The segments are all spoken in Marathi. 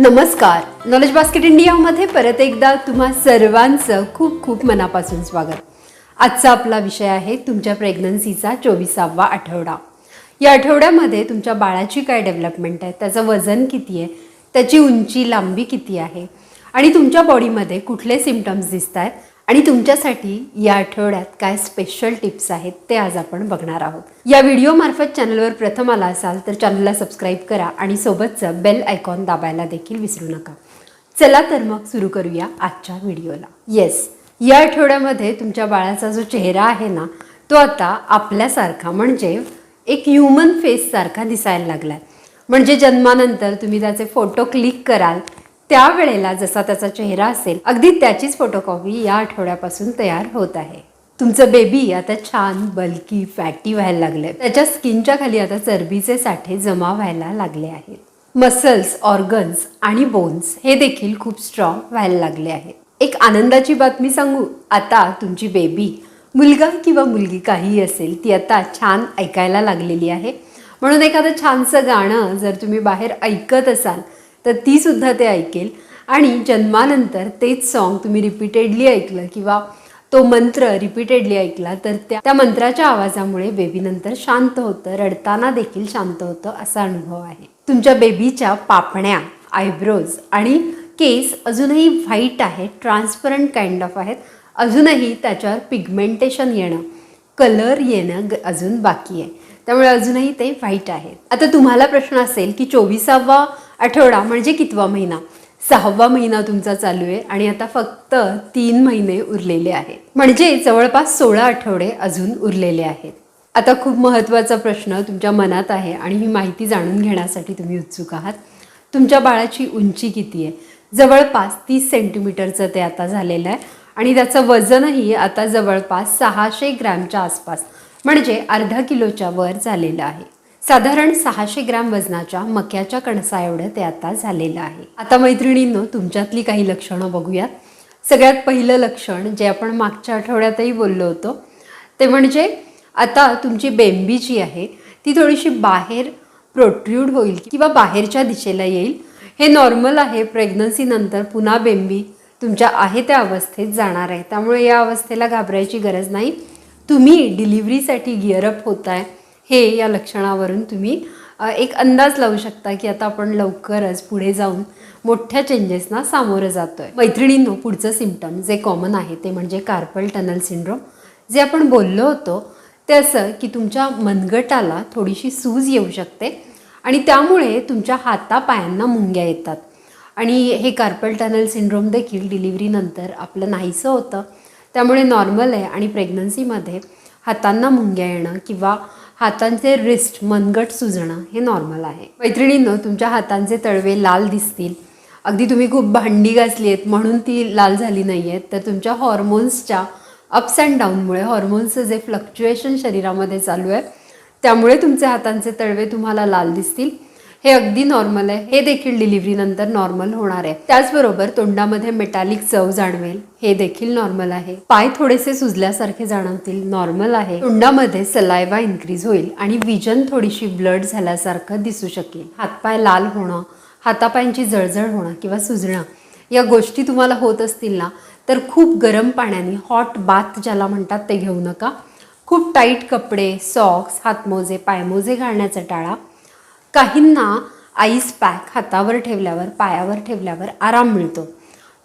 नमस्कार. नॉलेज बास्केट इंडियामध्ये परत एकदा तुम्हा सर्वांचं खूप खूप मनापासून स्वागत. आजचा आपला विषय आहे तुमच्या प्रेग्नन्सीचा चोवीसावा आठवडा. या आठवड्यामध्ये तुमच्या बाळाची काय डेव्हलपमेंट आहे? त्याचं वजन किती आहे? त्याची उंची लांबी किती आहे? आणि तुमच्या बॉडीमध्ये कुठले सिमटम्स दिसत आहेत आणि तुमच्यासाठी या आठवड्यात काय स्पेशल टिप्स आहेत ते आज आपण बघणार आहोत. या व्हिडिओमार्फत चॅनलवर प्रथम आला असाल तर चॅनलला सबस्क्राईब करा आणि सोबतचं बेल आयकॉन दाबायला देखील विसरू नका. चला तर मग सुरू करूया आजच्या व्हिडिओला येस या आठवड्यामध्ये तुमच्या बाळाचा जो चेहरा आहे ना तो आता आपल्यासारखा म्हणजे एक ह्युमन फेससारखा दिसायला लागलाय. म्हणजे जन्मानंतर तुम्ही त्याचे फोटो क्लिक कराल त्यावेळेला जसा त्याचा चेहरा असेल अगदी त्याचीच फोटोकॉपी या आठवड्यापासून तयार होत आहे. तुमचं बेबी आता छान बल्की फॅटी व्हायला लागलंय. त्याच्या स्किनच्या खाली आता चरबीचे साठे जमा व्हायला लागले आहेत. मसल्स ऑर्गन्स आणि बोन्स हे देखील खूप स्ट्रॉंग व्हायला लागले आहेत. एक आनंदाची बातमी सांगू? आता तुमची बेबी मुलगा किंवा मुलगी काहीही असेल ती आता छान ऐकायला लागलेली आहे. म्हणून एखादं छानसं गाणं जर तुम्ही बाहेर ऐकत असाल तर ती सुद्धा ते ऐकेल. आणि जन्मानंतर तेच सॉन्ग तुम्ही रिपीटेडली ऐकलं किंवा तो मंत्र रिपीटेडली ऐकला तर त्या त्या मंत्राच्या आवाजामुळे बेबी नंतर शांत होतं रडताना देखील शांत होतं असा अनुभव आहे. तुमच्या बेबीच्या पापण्या आयब्रोज आणि केस अजूनही व्हाईट आहेत ट्रान्सपरंट काइंड ऑफ आहेत. अजूनही त्याच्यावर पिगमेंटेशन येणं कलर येणं अजून बाकी आहे. त्यामुळे अजूनही ते व्हाईट आहेत. आता तुम्हाला प्रश्न असेल की चोवीसावा आठवडा म्हणजे कितवा महिना? सहावा महिना तुमचा चालू आहे आणि आता फक्त तीन महिने उरलेले आहेत. म्हणजे जवळपास सोळा आठवडे अजून उरलेले आहेत. आता खूप महत्त्वाचा प्रश्न तुमच्या मनात आहे आणि ही माहिती जाणून घेण्यासाठी तुम्ही उत्सुक आहात. तुमच्या बाळाची उंची किती आहे? जवळपास तीस सेंटीमीटरचं ते आता झालेलं आहे आणि त्याचं वजनही आता जवळपास सहाशे ग्रॅमच्या आसपास म्हणजे अर्धा किलोच्या वर झालेलं आहे. साधारण सहाशे ग्रॅम वजनाच्या मक्याच्या कणसा एवढं ते आता झालेलं आहे. आता मैत्रिणींनो तुमच्यातली काही लक्षणं बघूयात. सगळ्यात पहिलं लक्षण जे आपण मागच्या आठवड्यातही बोललो होतो ते म्हणजे आता तुमची बेंबी जी आहे ती थोडीशी बाहेर प्रोट्र्यूड होईल किंवा बाहेरच्या दिशेला येईल. हे नॉर्मल आहे प्रेग्नन्सीनंतर पुन्हा बेंबी तुमच्या आहे त्या अवस्थेत जाणार आहे. त्यामुळे या अवस्थेला घाबरायची गरज नाही. तुम्ही डिलिव्हरीसाठी गिअरअप होत आहे हे या लक्षणावरून तुम्ही एक अंदाज लावू शकता की आता आपण लवकरच पुढे जाऊन मोठ्या चेंजेसना सामोरं जातो आहे मैत्रिणींनो पुढचं सिमटम जे कॉमन आहे ते म्हणजे कार्पल टनल सिंड्रोम जे आपण बोललो होतो ते असं की तुमच्या मनगटाला थोडीशी सूज येऊ शकते आणि त्यामुळे तुमच्या हातापायांना मुंग्या येतात. आणि हे कार्पल टनल सिंड्रोम देखील डिलिव्हरीनंतर आपलं नाहीसं होतं. त्यामुळे नॉर्मल आहे आणि प्रेग्नन्सीमध्ये हातांना मुंग्या येणं किंवा हातांचे रिस्ट मनगट सुजणं हे नॉर्मल आहे. मैत्रिणींनो तुमच्या हातांचे तळवे लाल दिसतील. अगदी तुम्ही खूप भांडी घासली आहेत म्हणून ती लाल झाली नाही आहेत तर तुमच्या हॉर्मोन्सच्या अप्स अँड डाऊनमुळे हॉर्मोन्सचं जे फ्लक्च्युएशन शरीरामध्ये चालू आहे त्यामुळे तुमचे हातांचे तळवे तुम्हाला लाल दिसतील. हे अगदी नॉर्मल आहे. हे देखील डिलिव्हरीनंतर नॉर्मल होणार आहे. त्याचबरोबर तोंडामध्ये मेटॅलिक चव जाणवेल. हे देखील नॉर्मल आहे. पाय थोडेसे सुजल्यासारखे जाणवतील. नॉर्मल आहे. तोंडामध्ये सलायवा इन्क्रीज होईल आणि विजन थोडीशी ब्लड झाल्यासारखं दिसू शकेल. हातपाय लाल होणं हातापायांची जळजळ होणं किंवा सुजणं या गोष्टी तुम्हाला होत असतील ना तर खूप गरम पाण्याने हॉट बाथ ज्याला म्हणतात ते घेऊ नका. खूप टाईट कपडे सॉक्स हातमोजे पायमोजे घालण्याचा टाळा. काहींना आईस पॅक हातावर ठेवल्यावर पायावर ठेवल्यावर आराम मिळतो.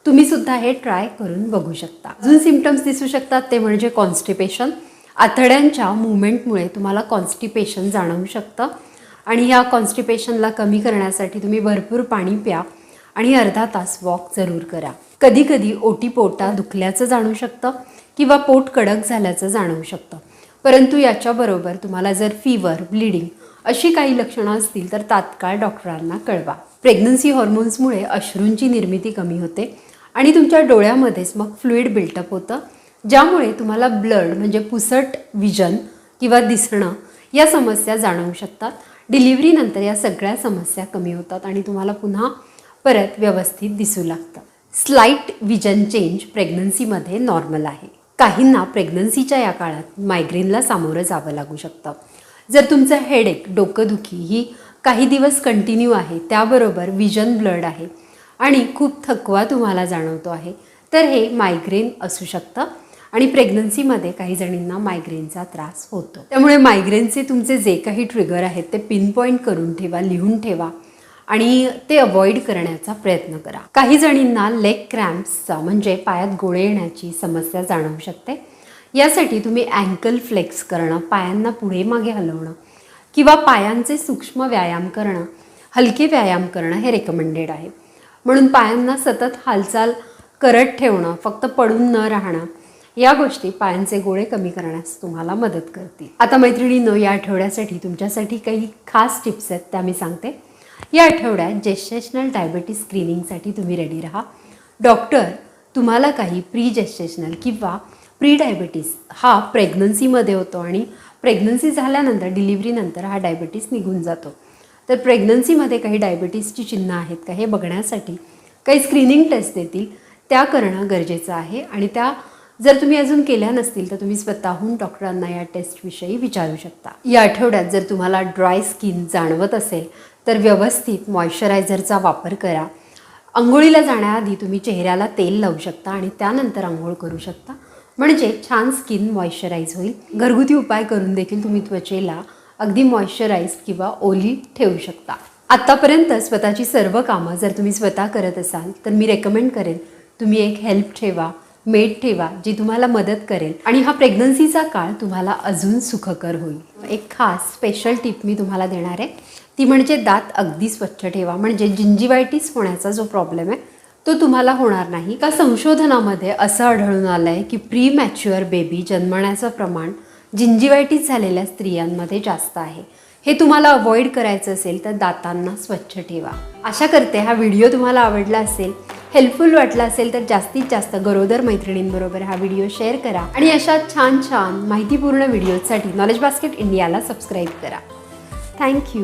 तुम्ही सुद्धा हे ट्राय करून बघू शकता. अजून सिमटम्स दिसू शकतात ते म्हणजे कॉन्स्टिपेशन आतड्यांच्या मुवमेंटमुळे तुम्हाला कॉन्स्टिपेशन जाणवू शकतं. आणि ह्या कॉन्स्टिपेशनला कमी करण्यासाठी तुम्ही भरपूर पाणी प्या आणि अर्धा तास वॉक जरूर करा. कधी कधी ओटी पोटा दुखल्याचं जाणू शकतं किंवा पोट कडक झाल्याचं जाणवू शकतं. परंतु याच्याबरोबर तुम्हाला जर फीवर ब्लिडिंग अशी काही लक्षणं असतील तर तात्काळ डॉक्टरांना कळवा. प्रेग्नन्सी हॉर्मोन्समुळे अश्रूंची निर्मिती कमी होते आणि तुमच्या डोळ्यामध्येच मग फ्लुईड बिल्टअप होतं ज्यामुळे तुम्हाला ब्लड म्हणजे पुसट विजन किंवा दिसणं या समस्या जाणवू शकतात. डिलिव्हरीनंतर या सगळ्या समस्या कमी होतात आणि तुम्हाला पुन्हा परत व्यवस्थित दिसू लागतं. स्लाईट विजन चेंज प्रेग्नन्सीमध्ये नॉर्मल आहे. काहींना प्रेग्नन्सीच्या या काळात मायग्रेनला सामोरं जावं लागू शकतं. जर तुमचं हेडेक डोकंदुखी ही काही दिवस कंटिन्यू आहे त्याबरोबर विजन ब्लड आहे आणि खूप थकवा तुम्हाला जाणवतो आहे तर हे मायग्रेन असू शकतं आणि प्रेग्नन्सीमध्ये काही जणींना मायग्रेनचा त्रास होतो. त्यामुळे मायग्रेनचे तुमचे जे काही ट्रिगर आहेत ते पिन पॉईंट करून ठेवा लिहून ठेवा आणि ते अवॉइड करण्याचा प्रयत्न करा. काही जणींना लेग क्रॅम्प्सचा म्हणजे पायात गोळे येण्याची समस्या जाणवू शकते. यासाठी तुम्ही अँकल फ्लेक्स करणं पायांना पुढे मागे हलवणं किंवा पायांचे सूक्ष्म व्यायाम करणं हलके व्यायाम करणं हे रेकमेंडेड आहे. म्हणून पायांना सतत हालचाल करत ठेवणं फक्त पडून न राहणं या गोष्टी पायांचे गोळे कमी करण्यास तुम्हाला मदत करतील. आता मैत्रिणींनो या आठवड्यासाठी तुमच्यासाठी काही खास टिप्स आहेत त्या मी सांगते. या आठवड्यात जेस्टेशनल डायबेटीस स्क्रीनिंगसाठी तुम्ही रेडी राहा. डॉक्टर तुम्हाला काही प्री जेस्टेशनल किंवा प्री डायबेटीस हा प्रेग्नन्सीमध्ये होतो आणि प्रेग्नन्सी झाल्यानंतर डिलिव्हरीनंतर हा डायबेटीस निघून जातो. तर प्रेग्नन्सीमध्ये काही डायबेटीसची चिन्ह आहेत का हे बघण्यासाठी काही स्क्रीनिंग टेस्ट देतील. त्या करणं गरजेचं आहे आणि त्या जर तुम्ही अजून केल्या नसतील तर तुम्ही स्वतःहून डॉक्टरांना या टेस्टविषयी विचारू शकता. या आठवड्यात जर तुम्हाला ड्राय स्किन जाणवत असेल तर व्यवस्थित मॉइश्चरायझरचा वापर करा. आंघोळीला जाण्याआधी तुम्ही चेहऱ्याला तेल लावू शकता आणि त्यानंतर आंघोळ करू शकता. म्हणजे छान स्किन मॉइश्चराईज होईल. घरगुती उपाय करून देखील तुम्ही त्वचेला अगदी मॉइश्चराईज किंवा ओली ठेवू शकता. आत्तापर्यंत स्वतःची सर्व कामं जर तुम्ही स्वतः करत असाल तर मी रेकमेंड करेन तुम्ही एक हेल्प ठेवा मेड ठेवा जी तुम्हाला मदत करेल. आणि हा प्रेग्नन्सीचा काळ तुम्हाला अजून सुखकर होईल. एक खास स्पेशल टिप मी तुम्हाला देणार आहे. ती म्हणजे दात अगदी स्वच्छ ठेवा. म्हणजे जिंजिवायटीस होण्याचा जो प्रॉब्लेम आहे तो तुम्हाला होणार नाही. का संशोधनामध्ये असं आढळून आलं आहे की प्री मॅच्युअर बेबी जन्मण्याचं प्रमाण जिंजिवायटीस झालेल्या स्त्रियांमध्ये जास्त आहे. हे तुम्हाला अवॉइड करायचं असेल तर दातांना स्वच्छ ठेवा. आशा करते हा व्हिडिओ तुम्हाला आवडला असेल. हेल्पफुल वाटला असेल तर जास्तीत जास्त गरोदर मैत्रिणींबरोबर हा व्हिडिओ शेअर करा आणि अशा छान छान माहितीपूर्ण व्हिडिओसाठी नॉलेज बास्केट इंडियाला सबस्क्राईब करा. Thank you